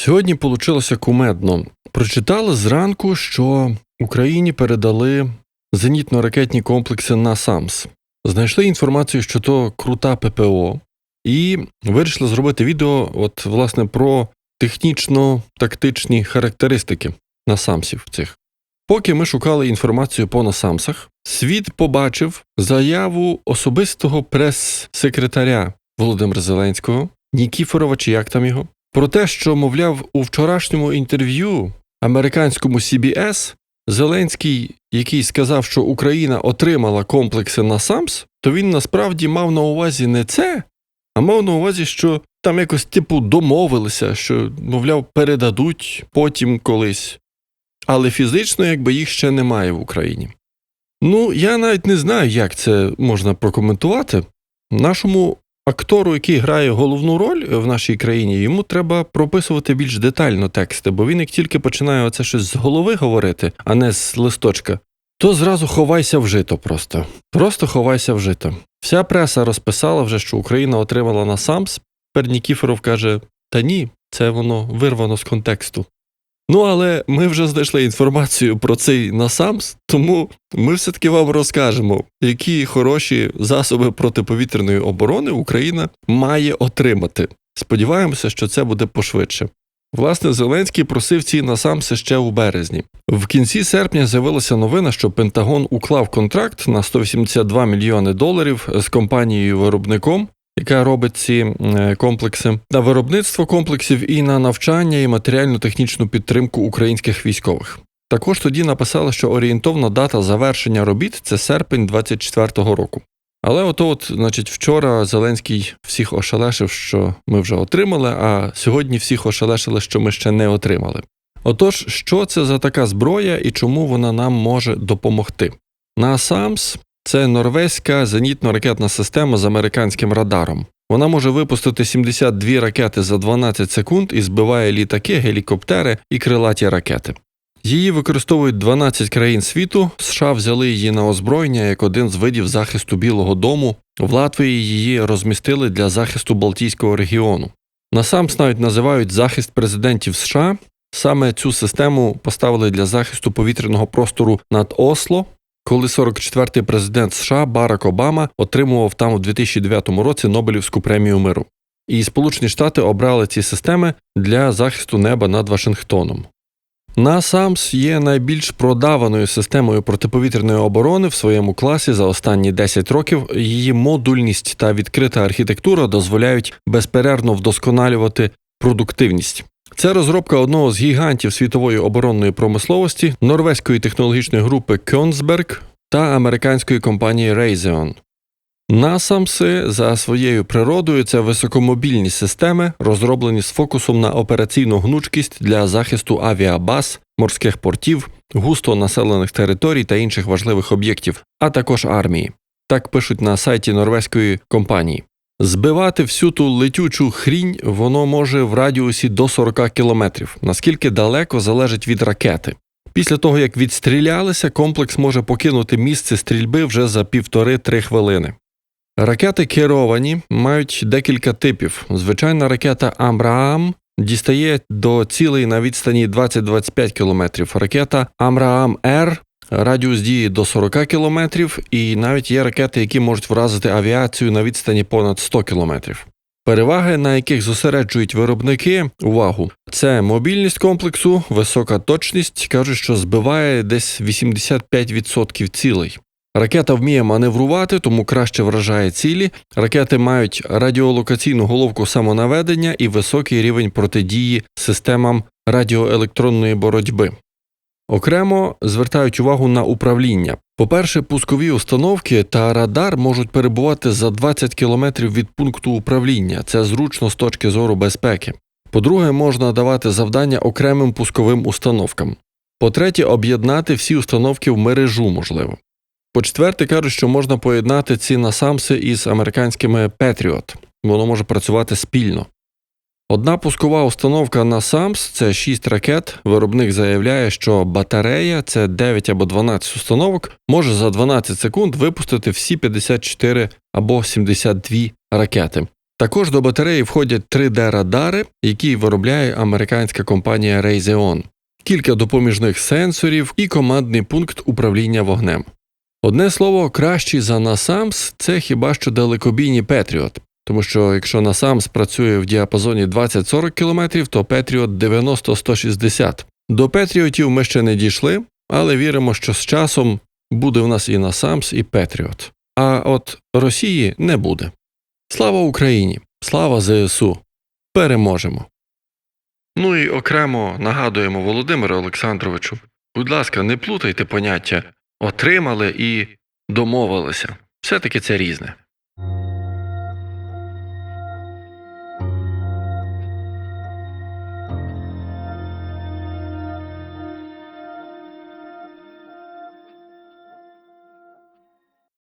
Сьогодні получилося кумедно. Прочитали зранку, що Україні передали зенітно-ракетні комплекси на САМС. Знайшли інформацію, що то крута ППО, і вирішили зробити відео, от, власне, про технічно-тактичні характеристики насамсів цих. Поки ми шукали інформацію по насамсах, світ побачив заяву особистого прес-секретаря Володимира Зеленського, Нікіфорова, чи як там його, про те, що, мовляв, у вчорашньому інтерв'ю американському CBS Зеленський, який сказав, що Україна отримала комплекси на САМС, то він насправді мав на увазі не це, а мав на увазі, що там якось типу домовилися, що, мовляв, передадуть потім колись. Але фізично, якби їх ще немає в Україні. Ну, я навіть не знаю, як це можна прокоментувати. Нашому актору, який грає головну роль в нашій країні, йому треба прописувати більш детально тексти, бо він як тільки починає оце щось з голови говорити, а не з листочка, то зразу ховайся в жито просто. Просто ховайся в жито. Вся преса розписала вже, що Україна отримала на САМС. Тепер Нікіфоров каже: та ні, це воно вирвано з контексту. Ну, але ми вже знайшли інформацію про цей насамс, тому ми все-таки вам розкажемо, які хороші засоби протиповітряної оборони Україна має отримати. Сподіваємося, що це буде пошвидше. Власне, Зеленський просив ці насамси ще у березні. В кінці серпня з'явилася новина, що Пентагон уклав контракт на 182 мільйони доларів з компанією виробником, яка робить ці е, комплекси на виробництво комплексів і на навчання і матеріально-технічну підтримку українських військових. Також тоді написали, що орієнтовна дата завершення робіт це серпень 24-го року. Але ото, от, значить, вчора Зеленський всіх ошелешив, що ми вже отримали, а сьогодні всіх ошелешили, що ми ще не отримали. Отож, що це за така зброя і чому вона нам може допомогти? На САМС це норвезька зенітно-ракетна система з американським радаром. Вона може випустити 72 ракети за 12 секунд і збиває літаки, гелікоптери і крилаті ракети. Її використовують 12 країн світу. США взяли її на озброєння як один з видів захисту Білого Дому. В Латвії її розмістили для захисту Балтійського регіону. Насамс навіть називають захист президентів США. Саме цю систему поставили для захисту повітряного простору над Осло, коли 44-й президент США Барак Обама отримував там у 2009 році Нобелівську премію миру. І Сполучені Штати обрали ці системи для захисту неба над Вашингтоном. НАСАМС є найбільш продаваною системою протиповітряної оборони в своєму класі за останні 10 років. Її модульність та відкрита архітектура дозволяють безперервно вдосконалювати продуктивність. Це розробка одного з гігантів світової оборонної промисловості норвезької технологічної групи Кьонсберг та американської компанії Raytheon. Насамси за своєю природою це високомобільні системи, розроблені з фокусом на операційну гнучкість для захисту авіабаз, морських портів, густо населених територій та інших важливих об'єктів, а також армії. Так пишуть на сайті норвезької компанії. Збивати всю ту летючу хрінь воно може в радіусі до 40 кілометрів, наскільки далеко залежить від ракети. Після того, як відстрілялися, комплекс може покинути місце стрільби вже за півтори-три хвилини. Ракети керовані мають декілька типів. Звичайна ракета Амраам дістає до цілей на відстані 20-25 км. Ракета Амраам Р радіус дії до 40 км, і навіть є ракети, які можуть вразити авіацію на відстані понад 100 км. Переваги, на яких зосереджують виробники, увагу, це мобільність комплексу, висока точність, кажуть, що збиває десь 85% цілей. Ракета вміє маневрувати, тому краще вражає цілі. Ракети мають радіолокаційну головку самонаведення і високий рівень протидії системам радіоелектронної боротьби. Окремо звертають увагу на управління. По-перше, пускові установки та радар можуть перебувати за 20 км від пункту управління. Це зручно з точки зору безпеки. По-друге, можна давати завдання окремим пусковим установкам. По-третє, об'єднати всі установки в мережу можливо. По-четверте, кажуть, що можна поєднати ці насамси із американськими Patriot. Воно може працювати спільно. Одна пускова установка на SAMS – це 6 ракет. Виробник заявляє, що батарея це 9 або 12 установок, може за 12 секунд випустити всі 54 або 72 ракети. Також до батареї входять 3D-радари, які виробляє американська компанія Raytheon, кілька допоміжних сенсорів і командний пункт управління вогнем. Одне слово, кращий за NASAMS – це хіба що далекобійні Patriot, тому що якщо NASAMS працює в діапазоні 20-40 км, то Patriot 90-160. До Петріотів ми ще не дійшли, але віримо, що з часом буде в нас і NASAMS, і Patriot. А от Росії не буде. Слава Україні! Слава ЗСУ! Переможемо! Ну і окремо нагадуємо Володимиру Олександровичу, будь ласка, не плутайте поняття отримали і домовилися. Все-таки це різне.